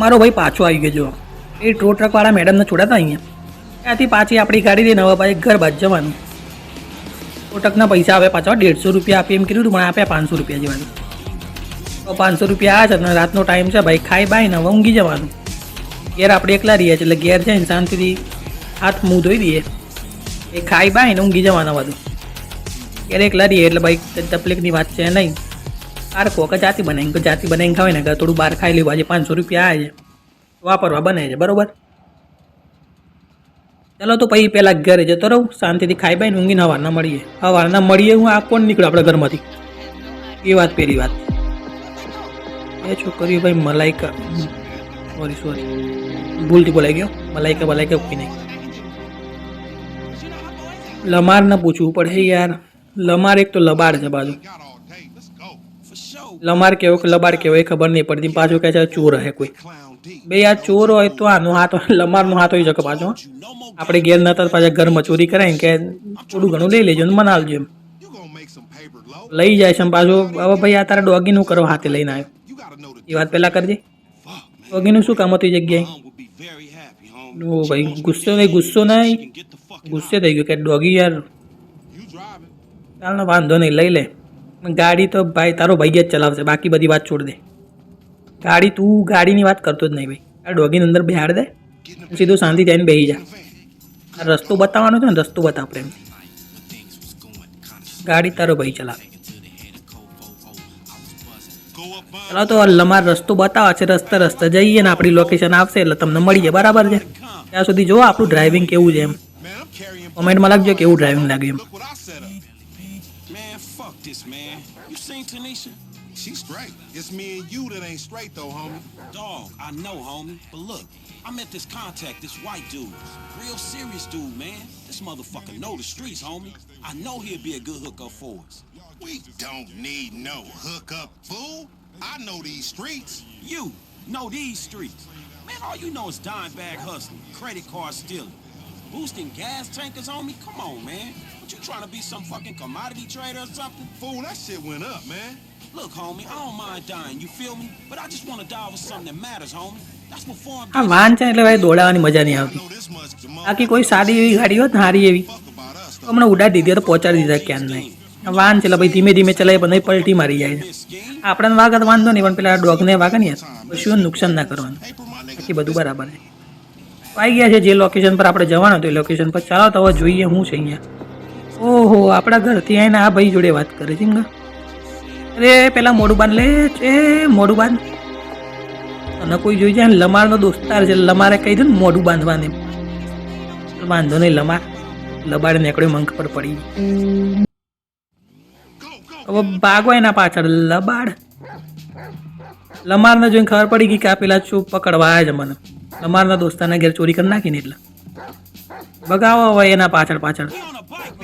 મારો ભાઈ પાછો આવી ગયો જો એ ટ્રો ટ્રકવાળા મેડમને છોડાતા અહીંયા. ત્યાંથી પાછી આપણી ગાડી લઈને હવે ભાઈ ઘર બાદ જવાનું. ટ્રો ટ્રકના પૈસા આવે પાછા દેડસો રૂપિયા આપી એમ કીધું પણ આપ્યા પાંચસો રૂપિયા જવાનું. તો પાંચસો રૂપિયા આ છે, અને રાતનો ટાઈમ છે, ભાઈ ખાઈ બાય ને હવે ઊંઘી જવાનું. ઘેર આપણે એકલા રહીએ છીએ, એટલે ઘેર જઈને શાંતિથી હાથ મું ધોઈ દઈએ. એ ખાઈ બાય ને ઊંઘી જવાના બધું. ઘેર એકલા રહીએ એટલે ભાઈ તકલીફની વાત છે નહીં. બાર કોક જાતિ બનાવીને જાતિ બનાવીને ખાવે ને કે થોડું બહાર ખાઈ લેવું. આજે પાંચસો રૂપિયા આવે છે. વાપરવા બને છે, બરોબર? ચાલો તો પછી પહેલાં ઘરે જતો રહું, શાંતિથી ખાઈ બાઈને ઊંઘીને હવારના મળીએ. હવારના મળીએ, હું આ કોણ નીકળ્યો આપણા ઘરમાંથી? એ વાત પહેલી વાત. એ છોકરીઓ ભાઈ મલાઈકા. સોરી સોરી ભૂલથી બોલાઈ ગયો. મલાઈકા મલાઈકા ઉકી નહીં. લમાર ના પૂછવું પડે યાર. લમાર એક તો લબાડ છે બાજુ. લમાર કેવો કે લબાડ કેવો એ ખબર નહીં પડતી. પાછું કહે છે ચોર હે કોઈ. બે આ ચોર હોય તો આનો હાથ લમારનો હાથ હોય શકે પાછો. આપણે ઘેર નતા પાછા ઘરમાં ચોરી કરાય કે થોડું ઘણું લઈ લેજો ને મનાવજો એમ. લઈ જાય છે પાછું. હવે ભાઈ આ તારા ડોગીનું કરો હાથે લઈને આવ્યો. એ વાત પહેલાં કરજે. ડોગીનું શું કામ હતું જગ્યાએ? ઓ ભાઈ, ગુસ્સો નહીં ગુસ્સો નહીં. ગુસ્સે થઈ ગયો કે ડોગી યાર. ચાલ વાંધો નહીં, લઈ લે. ગાડી તો ભાઈ તારો ભાઈ જ ચલાવશે, બાકી બધી વાત છોડ દે. ગાડી તું ગાડીની વાત કરતો જ નહીં ભાઈ. આ ડોગીની અંદર બેહાડ દે સીધું શાંતિ થઈને બેસી જા. રસ્તો બતાવવાનો છે ને, રસ્તો બતાવ પ્રેમ ગાડી તારો ભાઈ ચલાવે. ચાલો તો લમાર રસ્તો બતાવે છે, રસ્તે રસ્તે જઈએ ને આપણી લોકેશન આવશે એટલે તમને મળીએ બરાબર છે? ત્યાં સુધી જો આપણું ડ્રાઇવિંગ કેવું છે એમ. કોમેન્ટમાં લખજો કેવું ડ્રાઇવિંગ લાગ્યું એમ. This, man. You seen Tanisha? She's straight. It's me and you that ain't straight though, homie. Dog, I know, homie. But look, I met this contact, this white dude. Real serious dude, man. This motherfucker know the streets, homie. I know he'll be a good hookup for us. We don't need no hookup, fool. I know these streets. You know these streets. Man, all you know is dime bag hustling, credit card stealing, boosting gas tankers, homie. Come on, man. What you trying to be some fucking commodity trader or something? Fool, that shit went up, man. Look, homie, I don't mind dying, you feel me? But I just want to die with something that matters, homie. That's what foreign આ van છે એટલે ભાઈ દોડાવાની મજા નહીં આવતી બાકી કોઈ સારી એવી ગાડી હોત સારી એવી. તો હમણાં ઉડાડી દીધી તો પહોંચાડી દીધા ક્યાં નહીં આ વાન છે એટલે ભાઈ ધીમે ધીમે ચલાવી બધા પલટી મારી જાય છે આપણને વાગત વાંધો નહીં પણ પેલા ડોગને વાગે ને પશુઓને નુકસાન ના કરવાનું. બાકી બધું બરાબર છે આવી ગયા છે જે લોકેશન પર આપણે જવાનું હતું એ લોકેશન પર. ચાલો તો જોઈએ હું છે અહીંયા. ઓહો, આપણા ઘરથી આવીને આ ભાઈ જોડે વાત કરે છે અરે, પેલા મોડું બાંધ લે છે મોડું બાંધ અને કોઈ જોઈ જાય લમારનો દોસ્તાર છે, લમારે કહી દે ને મોઢું બાંધવાની. વાંધો નહીં, લમાર. લબાડ નીકળ્યો મંખ પર પડી હવે ભાગો એના પાછળ, લબાડ. લમારને જોઈને ખબર પડી ગઈ કે આ પેલા ચૂપ પકડવા આવ્યા છે મને. લમારના દોસ્તાના ઘેર ચોરી કરી નાખીને એટલે. બગાવો હોય એના પાછળ પાછળ.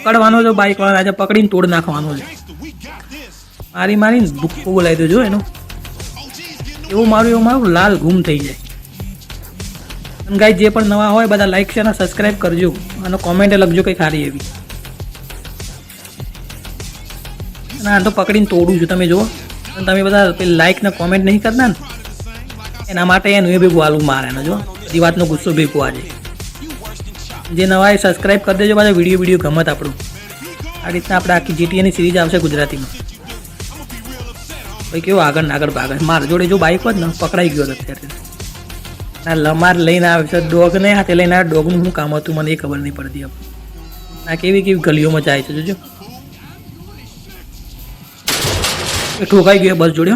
પકડવાનો છે બાઇક વાળા આજે પકડીને તોડ નાખવાનો છે. મારી મારીને ભૂખો બોલાવી દેજો એનું. એવું મારું એવું મારું લાલ ગુમ થઈ જાય. અને ગાઈ જે પણ નવા હોય બધા લાઈક છે અને સબસ્ક્રાઈબ કરજો. અને કોમેન્ટ લખજો કંઈ ખારી એવી. ના તો પકડીને તોડું છું, તમે જુઓ. અને તમે બધા લાઈક ને કોમેન્ટ નહીં કરતા ને? એના માટે એનું એ ભેગું આલું મારે જો. બધી વાતનો ગુસ્સો ભેગું આજે. જે નવા એ સબસ્ક્રાઈબ કરી દેજો પાછા વીડિયો વીડિયો ગમત આપણું. આ રીતના આપણે આખી જીટીએની સિરીઝ આવશે ગુજરાતીમાં. ભાઈ, કેવો આગળ ને આગળ ભાગે મારા જોડે જો બાઇક હોત ને, પકડાઈ ગયો અત્યારે. ના, લમાર લઈને આવે છે ડોગને હાથે લઈને આ ડોગનું શું કામ હતું મને એ ખબર નહીં પડતી હવે. આ કેવી કેવી ગલીઓમાં જાય છે, જોજો. ઠોકાઈ ગયો બસ જોડે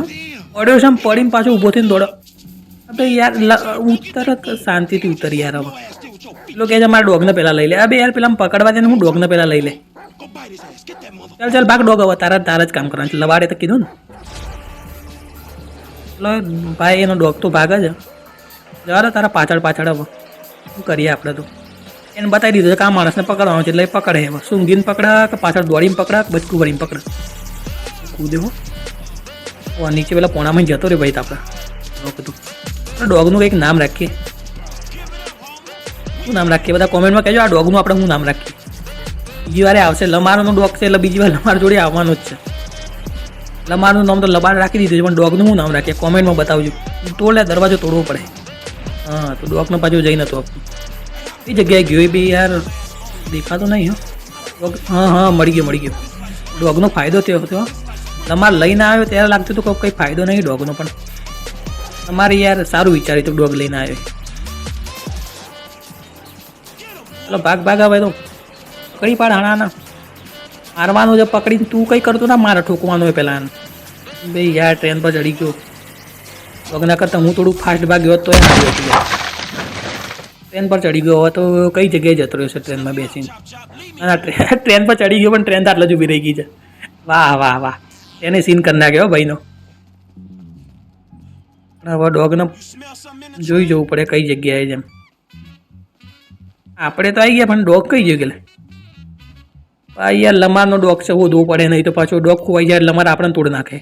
ઓડિયો છે આમ પડીને પાછો ઊભો થઈને દોડો અબે યાર ઉતર શાંતિથી ઉતર યાર હવે. લોકો કે મારા ડોગને પહેલાં લઈ લે. અબે યાર, પેલા પકડવા દે ને હું ડોગને પહેલાં લઈ લે. ચાલ ચાલ ભાગ ડોગ હવે, તારા તારા જ કામ કરવાનું છે. લવાડે તો કીધું ને. એટલે ભાઈ, એનો ડોગ તો ભાગ જ. જવા તારા પાછળ પાછળ હવે. શું કરીએ આપણે તો? એને બતાવી દીધું કે આ માણસને પકડવાનું છે એટલે પકડે હવે. સૂંઘીને પકડે કે પાછળ દોડીને પકડે કે બચકું ભરીને પકડે? કૂદે હો. નીચે પેલા પોણામાં જતો રે ભાઈ આપણે. તો ડોગનું કંઈક નામ રાખીએ. શું નામ રાખીએ? બધા કોમેન્ટમાં કહેજો આ ડોગનું આપણે શું નામ રાખીએ? બીજી વારે આવશે. લમારોનો ડોગ છે એટલે બીજી વાર લમાર જોડે આવવાનો જ છે. લમારનું નામ તો લબાર રાખી દીધું છે, પણ ડોગનું શું નામ રાખીએ? કોમેન્ટમાં બતાવજો. તોડે દરવાજો તોડવો પડે. હા, તો ડોગનો પાછું જઈ નતો આપણું એ જગ્યાએ ગયો બી યાર, દેખાતો નહીં, હો. ડોગ, હા હા, મળી ગયો મળી ગયો. ડોગનો ફાયદો થયો હતો તમારે લઈને આવ્યો, ત્યારે લાગતું હતું કે કંઈ ફાયદો નહીં ડોગનો, પણ તમારે યાર સારું વિચાર્યું તું ડોગ લઈને આવ્યો. ચલો, ભાગ ભાગ આવે તો. કઈ પાડ હણાના. મારવાનું છે, પકડીને તું કંઈ કરતો ના, મારે ઠોકવાનું હોય પહેલાં ભાઈ યાર ટ્રેન પર ચડી ગયો. ડોગના કરતાં હું થોડું ફાસ્ટ ભાગ્યો હોત તો એ હારી હતી ટ્રેન પર ચડી ગયો તો કઈ જગ્યાએ જતો રહ્યો છે ટ્રેનમાં બેસીને? ના ટ્રેન પર ચડી ગયો, પણ ટ્રેન તો આટલા જ ઊભી રહી ગઈ છે. વાહ વાહ વાહ. એને સીન કરી નાખ્યો ભાઈનો. હવે ડોગને જોઈ જવું પડે કઈ જગ્યાએ જેમ આપણે તો આવી ગયા પણ ડોગ કઈ જગ્યાએ આ યાર લમારનો ડોગ છે શોધવો પડે નહીં તો પાછો ડોગ ખોવાઈ જાય લમાર આપણને તોડ નાખે.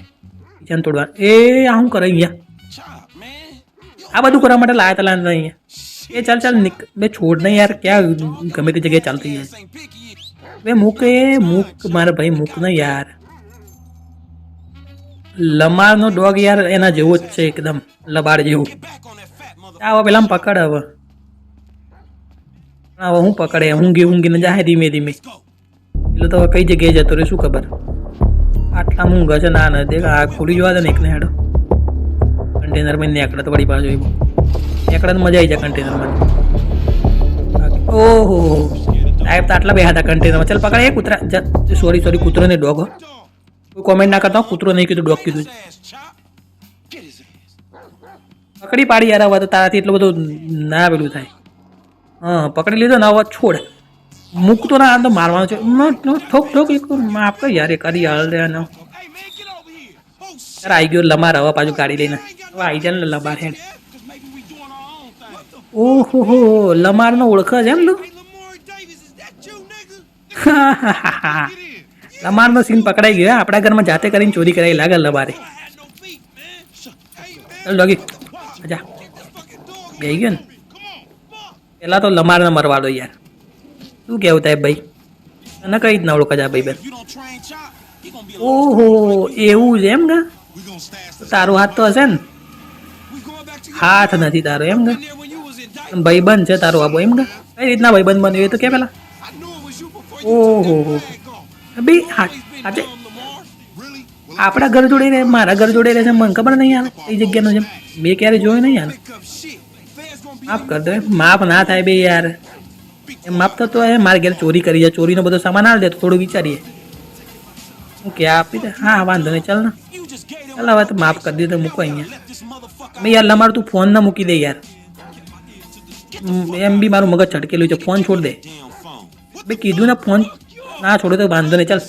બીજાને તોડવા એ આ શું કરે અહીંયા? આ બધું કરવા માટે લાયા તલા અહીંયા. એ ચાલ ચાલ બે છોડ નહીં યાર, ક્યાં ગમે તે જગ્યાએ ચાલતી picky. બે મૂક મૂક મારા ભાઈ, મૂક ને યાર. લમારનો ડોગ યાર એના જેવો જ છે એકદમ, લબાડ જેવું. આવો પેલા પકડ હવે. હવે હું પકડે ઊંઘી ઊંઘીને જાય ધીમે ધીમે. એટલે તો કઈ જગ્યાએ જતો રહ્યો, શું ખબર? આટલા ઊંઘ છે ના ના, દેખ, આ ખોલી જવા દે ને એકને હેડો. કન્ટેનરમાં નેકડે તો વળી પાછો એવું નેકડે મજા આવી જાય કન્ટેનરમાં ઓહો સાહેબ, તો આટલા બે હતા કન્ટેનરમાં ચાલ, પકડે કૂતરા. સોરી સોરી કૂતરો ને ડોગ કોઈ કોમેન્ટ ના કરતા હો, કૂતરો નહીં કીધું ડોગ કીધું. પકડી પાડી યાર આવા તો તારાથી એટલું બધું ના પેલું થાય. હા પકડી લીધો ના આવા છોડ. મૂકતો ના તો મારવાનો છે. ઠોક ઠોક એક માફ કર યાર એ કરી હાલ. યાર આવી ગયો લમાર હવા પાછું ગાડી લઈને. હવે આવી જાય ને લમાર હેડ ઓહો હો લમારનો ઓળખ છે એમ તું હા Davis, લમારનો સીન પકડાઈ ગયો હે. આપણા ઘરમાં જાતે કરીને ચોરી કરાવી લાગે man. ચાલ ડોગી જા Fucking dog. ગઈ ગયો ને. પેલા તો લમારને મરવા દો યાર શું કેવું થાય ભાઈ તને કઈ રીતના ઓળખ જા ભાઈ બેન ઓહો એવું છે એમ the તારો હાથ તો હશે ને હાથ નથી તારો એમ diapers. ભાઈબંધ છે તારો આબો એમ કે કઈ રીતના ભાઈબંધ બન્યો એ તો કે પેલા ઓહો બી હા? Well, આપણા ઘર જોડે રહે મારા ઘર જોડે રહે છે મને ખબર નહીં યાર એ જગ્યાનું છે બે ક્યારે જોયું નહીં યાર. માફ કર દે માફ ના થાય બે યાર. એમ માફ થતો હોય મારા ઘેર ચોરી કરી જાય ચોરીનો બધો સામાન આવી દે તો થોડું વિચારીએ. હું કે આપી દે હા વાંધો નહીં ચાલ ને. ચાલ હવે તો માફ કરી દીધું મૂકો અહીંયા. મેં યાર લમાર તું ફોન ના મૂકી દે યાર. એમ બી મારું મગજ છટકેલું છે ફોન છોડ દે. બે કીધું ને ફોન ના છોડે તો વાંધો નહીં ચાલ.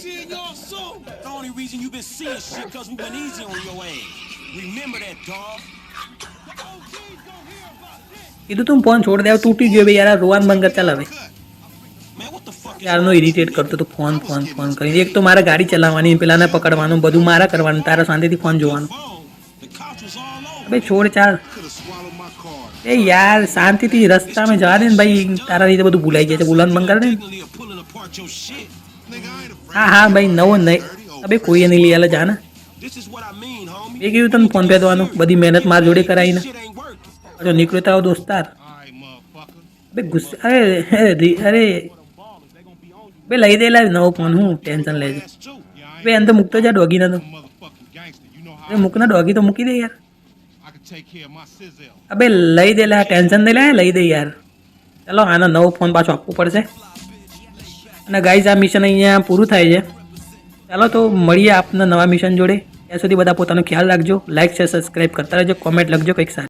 કીધું તું ફોન છોડ દે તૂટી ગયો બે યાર રોવાન બંધ કર ચાલ હવે યારનો ઇરિટેટ કરતો તો ફોન ફોન ફોન કરીને એક તો મારે ગાડી ચલાવવાની પેલાને પકડવાનું બધું મારે કરવાનું તારા શાંતિથી ફોન જોવાનું. બે છોડ ચાલ એ યાર શાંતિથી રસ્તામાં જવા દે ને ભાઈ તારા રીતે બધું ભૂલાઈ જાય છે કર દે ને. હા હા ભાઈ નવો નહીં અબે કોઈએ નહીં લઈ જા ને. એ કેવું તને ફોન પે દેવાનું બધી મહેનત માર જોડે કરાવીને. પાછો નીકળ્યો તારો દોસ્તાર. અબે ગુસ્સે અરે અરે બે લઈ દે લાવ નવો ફોન હું ટેન્શન લે છે That's true. Yeah, I બે એને તો મૂકતો જા ડોગીને તો મૂકના ડોગી તો મૂકી દે યાર અબે લઈ દે, લે ટેન્શન નહીં લે લઈ દે યાર. ચાલો, આનો નવો ફોન પાછો આપવો પડશે. અને ગાઈઝ આ મિશન અહીંયા પૂરું થાય છે. ચાલો તો મળીએ આપના નવા મિશન જોડે. ત્યાં સુધી બધા પોતાનો ખ્યાલ રાખજો. લાઈક છે સબસ્ક્રાઈબ કરતા રહેજો. કોમેન્ટ લખજો કંઈક સારું